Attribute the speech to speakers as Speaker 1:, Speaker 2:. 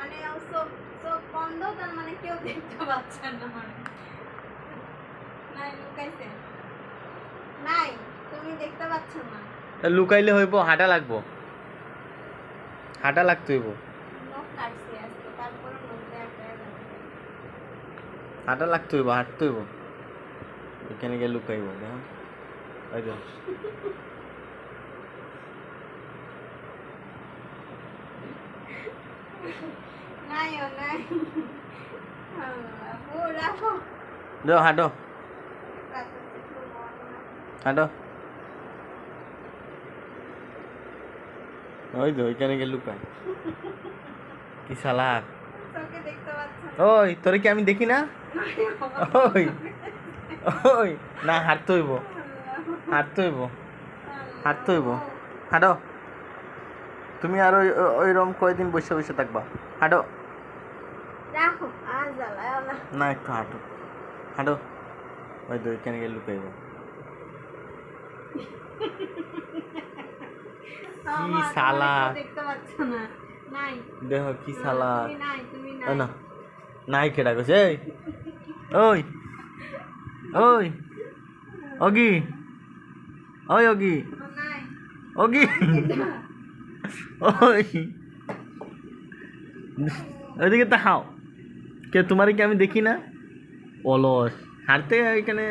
Speaker 1: মানে চোখ চোখ বন্ধ তার মানে কেউ দেখতে পাচ্ছে না মানে। নাই লুকাইছে। নাই তুমি দেখতে পাচ্ছ না।
Speaker 2: লুকাইলে হইব হাঁটা লাগবো। হাঁটা লাগতে হইব। হাঁটা লাগতে হইব হাঁটতে হইব। এখানে গিয়ে লুকাইব দেখো ওই তো
Speaker 1: নাই ও নাই ও রাখো
Speaker 2: দেখো হাঁটো হাঁটো ওই তো ওইখানে গিয়ে লুকায় কি সালাক ওই তোরে কি আমি দেখি না ওই ওই না হাঁটতে হইব হাঁটতে হইব হাঁটতে হইব হাঁটো তুমি আর ওই ওই রকম কয়দিন বসে বসে থাকবা? হাঁটো।
Speaker 1: না।
Speaker 2: একটু হাঁটো। হাঁটো। ওই তো ওইখানে গিয়ে লুকাইব।
Speaker 1: না। নাই।
Speaker 2: দেহ কি সালা। না। নাই। কেডা কইছে এই। ওই। ওই। অগি। ওই অগি। অগি। ওই। ওইদিকে তাহাও কে তোমার কি আমি দেখি না? অলস। হাঁটতে এখানে